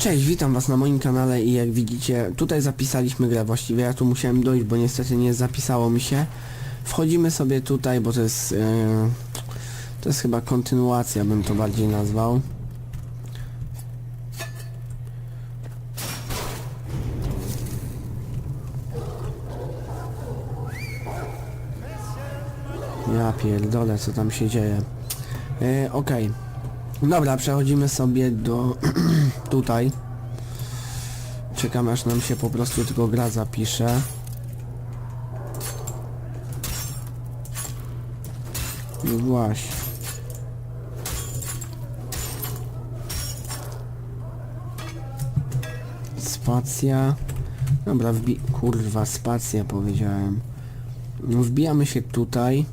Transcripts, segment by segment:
Cześć, witam was na moim kanale i jak widzicie, tutaj zapisaliśmy grę, właściwie ja tu musiałem dojść, bo niestety nie zapisało mi się. Wchodzimy sobie tutaj, bo to jest... e, to jest chyba kontynuacja, bym to bardziej nazwał. Ja pierdolę, co tam się dzieje. E, Okej. Dobra, przechodzimy sobie do tutaj. Czekam aż nam się po prostu tylko gra zapisze. No właśnie. Spacja. Dobra, wbi... Kurwa, spacja powiedziałem. No, wbijamy się tutaj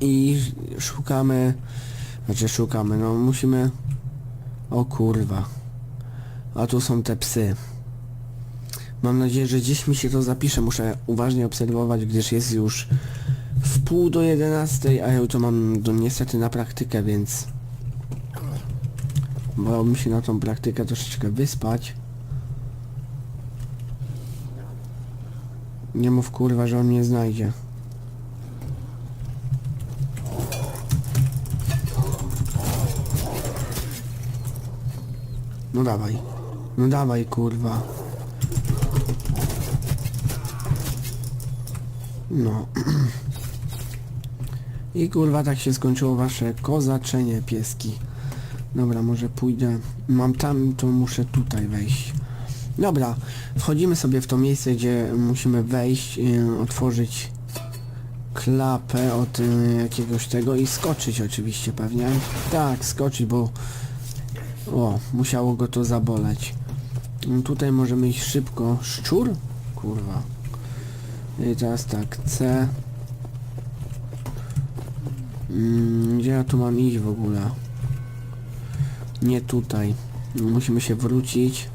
i szukamy... Znaczy szukamy, no musimy... O kurwa. A tu są te psy. Mam nadzieję, że gdzieś mi się to zapisze. Muszę uważnie obserwować, gdyż jest już w pół do 11, a ja to mam do, niestety na praktykę, więc... Wolałbym się na tą praktykę troszeczkę wyspać. Nie mów kurwa, że on mnie znajdzie. No dawaj. No dawaj kurwa. No. I kurwa tak się skończyło wasze kozaczenie pieski. Dobra, może pójdę. Mam tam, to muszę tutaj wejść. Dobra, wchodzimy sobie w to miejsce, gdzie musimy wejść, yy, otworzyć klapę od yy, jakiegoś tego i skoczyć oczywiście pewnie. Tak, skoczyć, bo o, musiało go to zaboleć. No Tutaj możemy iść szybko. Szczur? Kurwa. I teraz tak, C. Mm, gdzie ja tu mam iść w ogóle? Nie tutaj. Musimy się wrócić.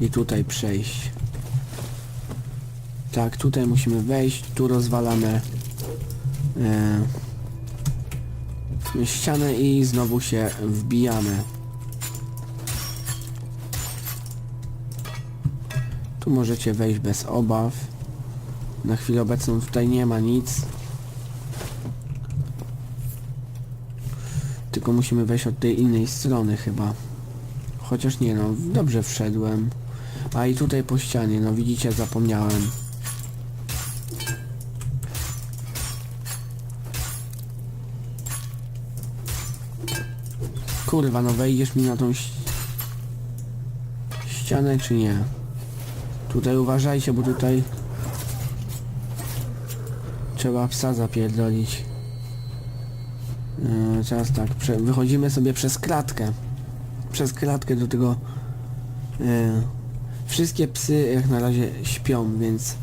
I tutaj przejść. Tak, tutaj musimy wejść. Tu rozwalamy e, ścianę i znowu się wbijamy. Tu możecie wejść bez obaw. Na chwilę obecną tutaj nie ma nic. Tylko musimy wejść od tej innej strony chyba. Chociaż nie no, dobrze wszedłem. A i tutaj po ścianie, no widzicie, zapomniałem. Kurwa, no wejdziesz mi na tą ścianę czy nie? Tutaj uważajcie, bo tutaj trzeba psa zapierdolić. Yy, teraz tak, wychodzimy sobie przez klatkę. Przez klatkę do tego... Yy, wszystkie psy jak na razie śpią, więc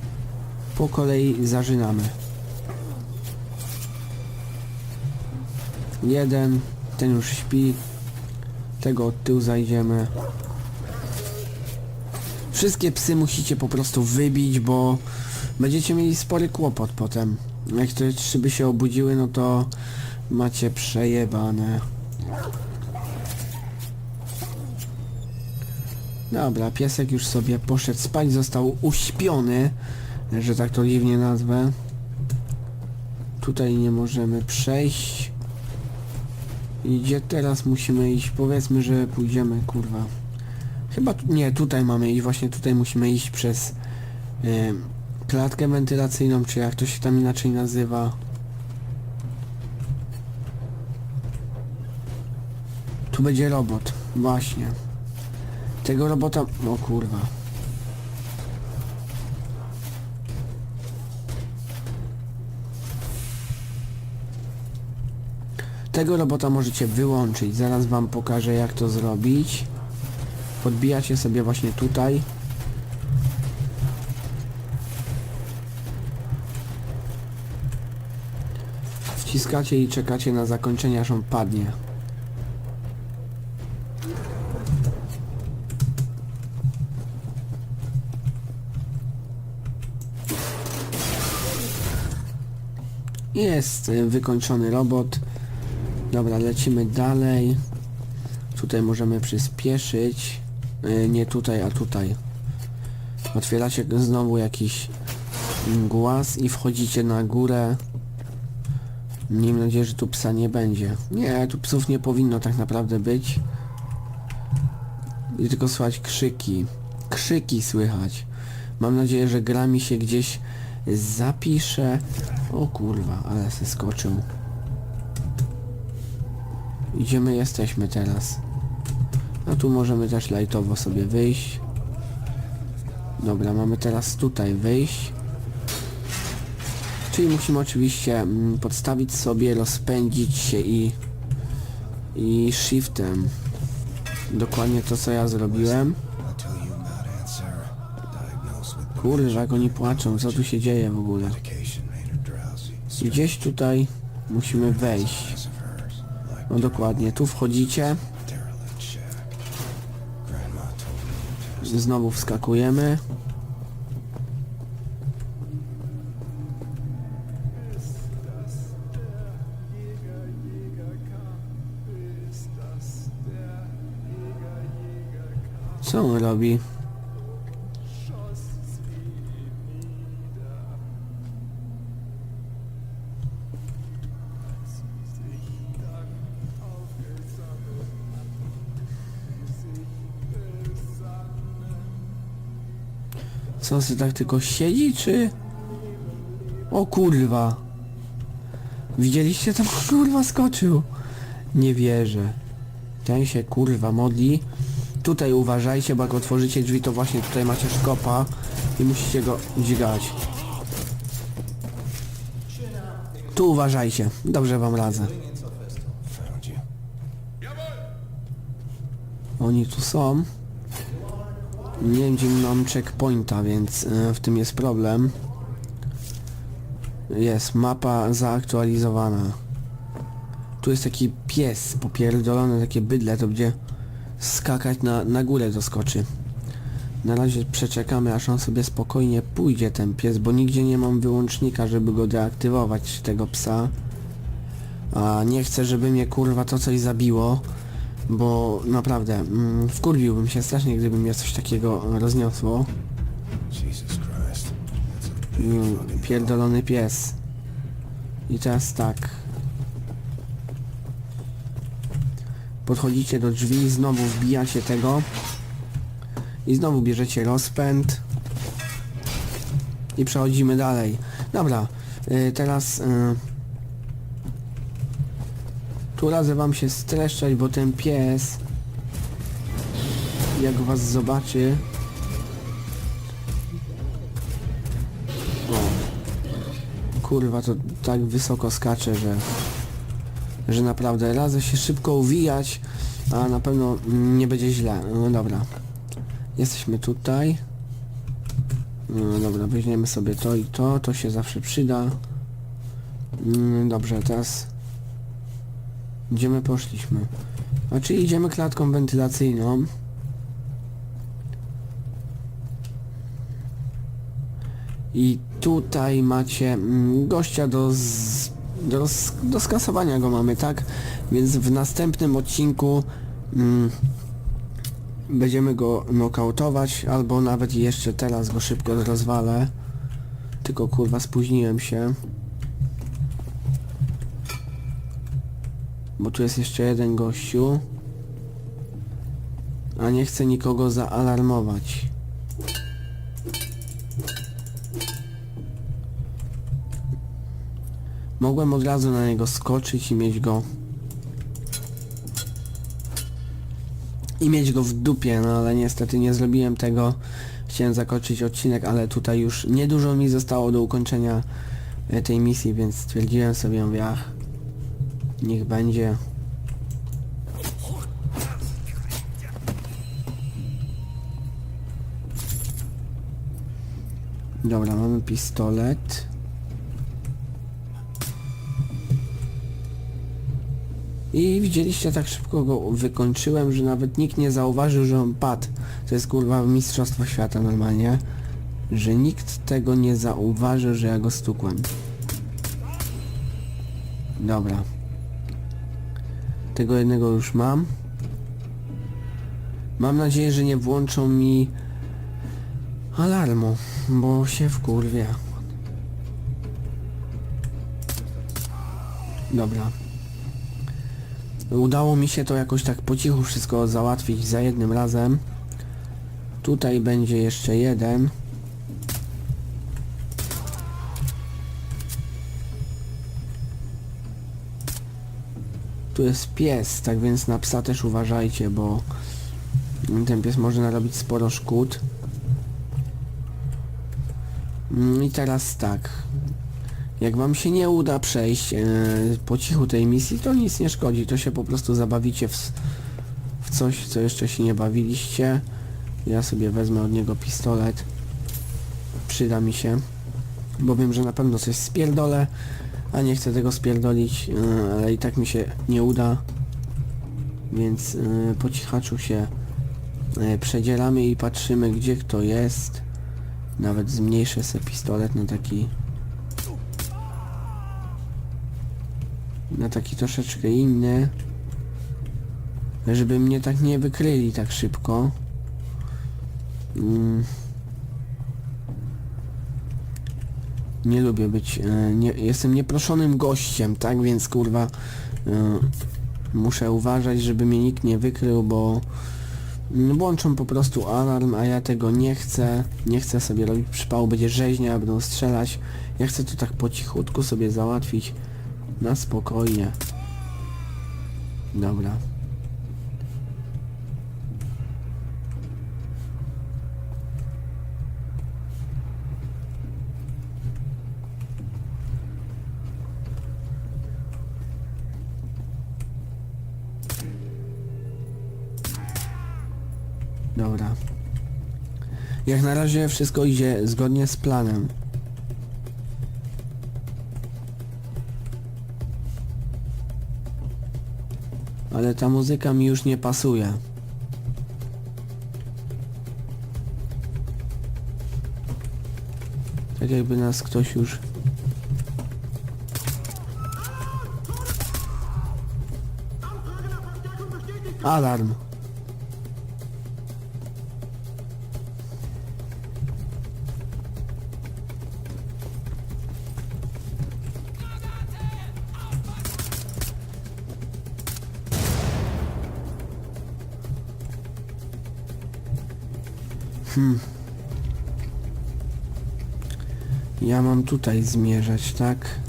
po kolei zażynamy. Jeden, ten już śpi. Tego od tyłu zajdziemy. Wszystkie psy musicie po prostu wybić, bo będziecie mieli spory kłopot potem. Jak te trzy by się obudziły, no to macie przejebane. Dobra, piesek już sobie poszedł spać, został uśpiony, że tak to dziwnie nazwę. Tutaj nie możemy przejść. I gdzie teraz musimy iść? Powiedzmy, że pójdziemy, kurwa. Chyba tu, nie, tutaj mamy iść, właśnie tutaj musimy iść przez y, klatkę wentylacyjną, czy jak to się tam inaczej nazywa. Tu będzie robot, właśnie. Tego robota... O kurwa. Tego robota możecie wyłączyć. Zaraz wam pokażę jak to zrobić. Podbijacie sobie właśnie tutaj. Wciskacie i czekacie na zakończenie aż on padnie. Jest y, wykończony robot. Dobra, lecimy dalej. Tutaj możemy przyspieszyć. Y, nie tutaj, a tutaj. Otwieracie znowu jakiś głaz i wchodzicie na górę. Miejmy nadzieję, że tu psa nie będzie. Nie, tu psów nie powinno tak naprawdę być. I tylko słychać krzyki. Krzyki słychać. Mam nadzieję, że gra mi się gdzieś zapisze. O kurwa, ale se skoczył. Idziemy, jesteśmy teraz. A tu możemy też lajtowo sobie wyjść. Dobra, mamy teraz tutaj wyjść. Czyli musimy oczywiście mm, podstawić sobie, rozpędzić się i i shiftem. Dokładnie to co ja zrobiłem. Kurwa, jak oni płaczą, co tu się dzieje w ogóle? gdzieś tutaj musimy wejść. No dokładnie, tu wchodzicie, znowu wskakujemy. Co on robi? Co, ty tak tylko siedzi, czy... O kurwa. Widzieliście to? Kurwa skoczył. Nie wierzę. Ten się kurwa modli. Tutaj uważajcie, bo jak otworzycie drzwi, to właśnie tutaj macie szkopa i musicie go dźgać. Tu uważajcie. Dobrze wam radzę. Oni tu są. Nie wiem gdzie mam checkpointa, więc e, w tym jest problem. Jest mapa zaaktualizowana. Tu jest taki pies popierdolony, takie bydle, to będzie skakać na, na górę doskoczy. Na razie przeczekamy aż on sobie spokojnie pójdzie ten pies, bo nigdzie nie mam wyłącznika, żeby go deaktywować tego psa. A nie chcę, żeby mnie kurwa to coś zabiło, bo naprawdę mm, wkurwiłbym się strasznie, gdyby mnie coś takiego rozniosło. Mm, pierdolony pies. I teraz tak. Podchodzicie do drzwi, znowu wbijacie tego. I znowu bierzecie rozpęd. I przechodzimy dalej. Dobra, y, teraz... Y, tu radzę wam się streszczać, bo ten pies... Jak was zobaczy... O, kurwa to tak wysoko skacze, że że naprawdę radzę się szybko uwijać, a na pewno nie będzie źle. No dobra. Jesteśmy tutaj. No dobra, weźmiemy sobie to i to, to się zawsze przyda. Mm, Dobrze, teraz gdzie my poszliśmy? Znaczy idziemy klatką wentylacyjną. I tutaj macie mm, gościa do, z, do, do skasowania go mamy, tak? Więc w następnym odcinku mm, będziemy go nokautować, albo nawet jeszcze teraz go szybko rozwalę. Tylko kurwa spóźniłem się. Bo tu jest jeszcze jeden gościu. A nie chcę nikogo zaalarmować. Mogłem od razu na niego skoczyć i mieć go... I mieć go w dupie, no ale niestety nie zrobiłem tego. Chciałem zakończyć odcinek, ale tutaj już niedużo mi zostało do ukończenia e, tej misji, więc stwierdziłem sobie, mówię, ach, niech będzie. Dobra, mamy pistolet. I widzieliście, tak szybko go wykończyłem, że nawet nikt nie zauważył, że on padł. To jest kurwa mistrzostwo świata normalnie. Że nikt tego nie zauważył, że ja go stukłem. Dobra. Tego jednego już mam. Mam nadzieję, że nie włączą mi alarmu, bo się wkurwie. Dobra. Udało mi się to jakoś tak po cichu wszystko załatwić za jednym razem. Tutaj będzie jeszcze jeden. Tu jest pies, tak więc na psa też uważajcie, bo ten pies może narobić sporo szkód. Mm, I teraz tak. Jak wam się nie uda przejść e, po cichu tej misji, to nic nie szkodzi, to się po prostu zabawicie w, w coś, co jeszcze się nie bawiliście. Ja sobie wezmę od niego pistolet. Przyda mi się. Bo wiem, że na pewno coś spierdolę, a nie chcę tego spierdolić, e, ale i tak mi się nie uda. Więc e, po cichaczu się e, przedzieramy i patrzymy gdzie kto jest. Nawet zmniejszę sobie pistolet na taki na taki troszeczkę inny żeby mnie tak nie wykryli tak szybko mm. Nie lubię być e, nie, jestem nieproszonym gościem tak więc kurwa e, muszę uważać żeby mnie nikt nie wykrył bo mm, włączą po prostu alarm a ja tego nie chcę nie chcę sobie robić przypału będzie rzeźnia będą strzelać ja chcę to tak po cichutku sobie załatwić na spokojnie. Dobra. Jak na razie wszystko idzie zgodnie z planem. Ale ta muzyka mi już nie pasuje. Tak jakby nas ktoś już... Alarm. Ja mam tutaj zmierzać, tak?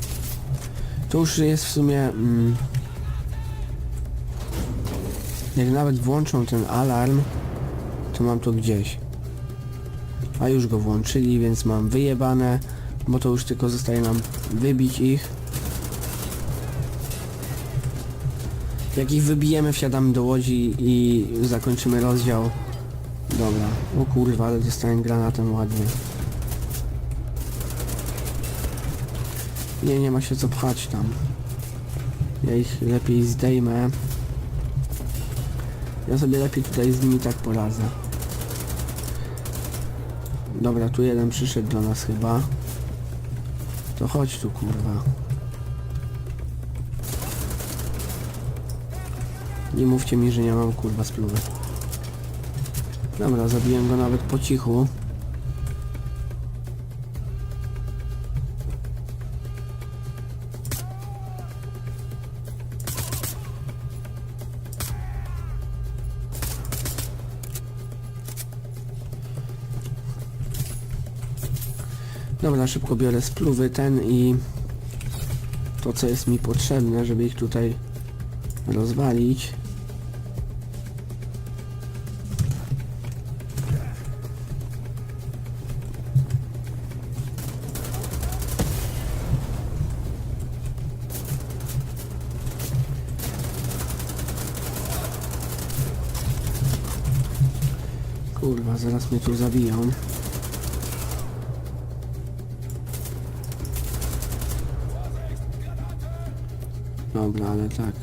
To już jest w sumie... Mm, jak nawet włączą ten alarm, to mam to gdzieś. A już go włączyli, więc mam wyjebane, bo to już tylko zostaje nam wybić ich. Jak ich wybijemy, wsiadamy do łodzi i zakończymy rozdział. Dobra. O kurwa, ale dostałem granatem ładnie. Nie, nie ma się co pchać tam. Ja ich lepiej zdejmę. Ja sobie lepiej tutaj z nimi tak poradzę. Dobra, tu jeden przyszedł do nas chyba. To chodź tu kurwa. Nie mówcie mi, że nie mam kurwa spluwy. Dobra, zabiłem go nawet po cichu. Dobra, szybko biorę spluwy ten i to co jest mi potrzebne, żeby ich tutaj rozwalić. Zaraz mnie tu zabiją. Dobra, ale tak.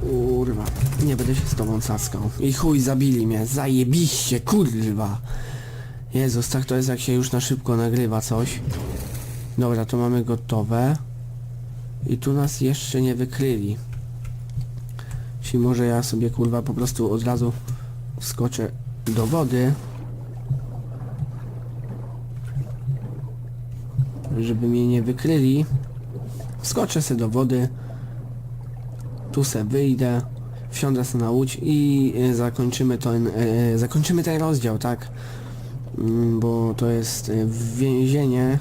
Kurwa, nie będę się z tobą caskał. I chuj, zabili mnie, zajebiście, kurwa. Jezus, tak to jest jak się już na szybko nagrywa coś. Dobra, to mamy gotowe. I tu nas jeszcze nie wykryli. Czyli może ja sobie kurwa po prostu od razu wskoczę do wody. Żeby mnie nie wykryli. Wskoczę sobie do wody. Tu se wyjdę. Wsiądę sobie na łódź i e, zakończymy ten, e, zakończymy ten rozdział, tak? Mm, Bo to jest e, więzienie.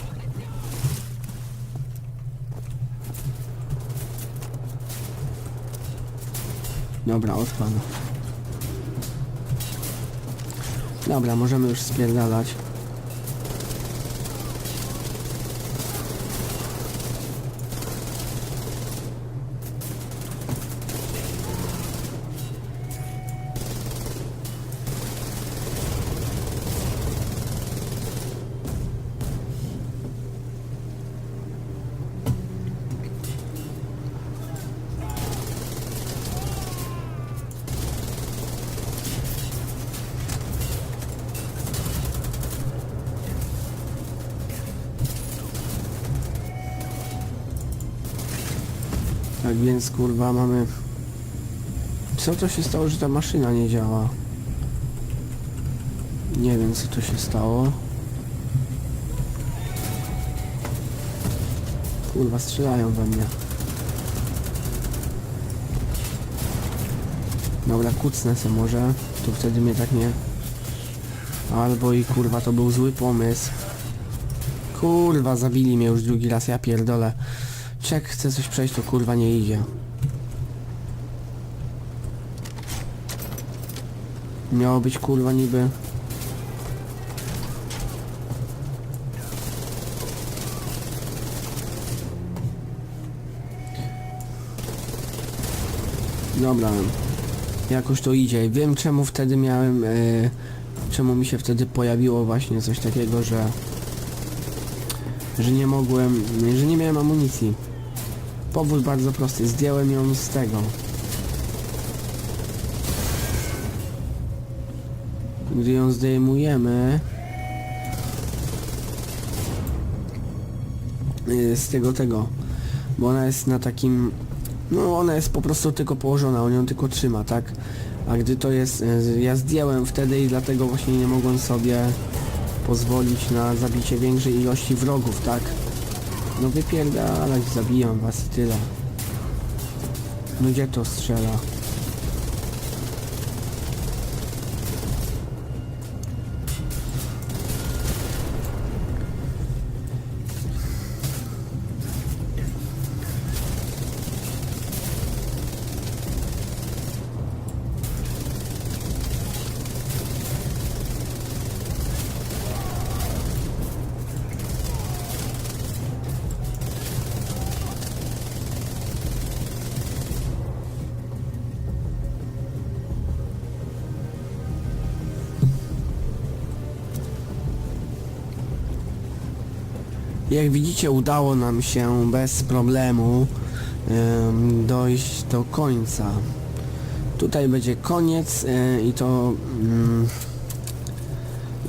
Dobra, odpadł. Dobra, możemy już spierdalać. Tak więc kurwa mamy... Co to się stało, że ta maszyna nie działa? Nie wiem co to się stało. Kurwa strzelają we mnie. Dobra, kucnę se może. To wtedy mnie tak nie... Albo i kurwa to był zły pomysł. Kurwa zabili mnie już drugi raz, ja pierdolę. Czek chce coś przejść, to kurwa nie idzie. Miało być kurwa niby... Dobra. Jakoś to idzie. Wiem czemu wtedy miałem... e, czemu mi się wtedy pojawiło właśnie coś takiego, że... Że nie mogłem... Że nie miałem amunicji. Powód bardzo prosty. Zdjąłem ją z tego. Gdy ją zdejmujemy... y, Z tego tego. Bo ona jest na takim... No ona jest po prostu tylko położona, on ją tylko trzyma, tak? A gdy to jest... y, Ja zdjąłem wtedy i dlatego właśnie nie mogłem sobie pozwolić na zabicie większej ilości wrogów, tak? No wypierdalać, zabijam was tyle. No gdzie to strzela? Jak widzicie udało nam się bez problemu em, dojść do końca. Tutaj będzie koniec e, i to mm,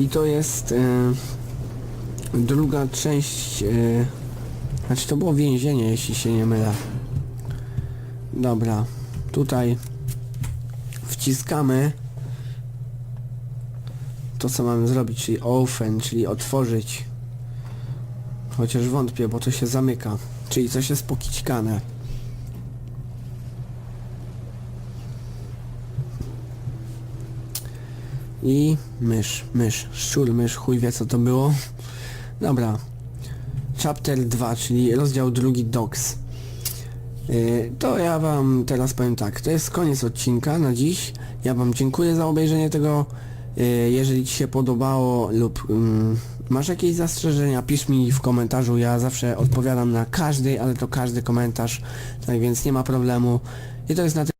i to jest e, druga część e, znaczy to było więzienie jeśli się nie mylę. Dobra, tutaj wciskamy to co mamy zrobić, czyli open, czyli otworzyć Chociaż wątpię, bo to się zamyka. Czyli coś jest pokićkane. I mysz, mysz, szczur, mysz, chuj wie co to było. Dobra. Chapter 2, czyli rozdział drugi Docs. Yy, to ja wam teraz powiem tak, to jest koniec odcinka na dziś. Ja wam dziękuję za obejrzenie tego. Yy, jeżeli ci się podobało lub mm, masz jakieś zastrzeżenia, pisz mi w komentarzu, ja zawsze odpowiadam na każdy, ale to każdy komentarz, tak więc nie ma problemu. I to jest na.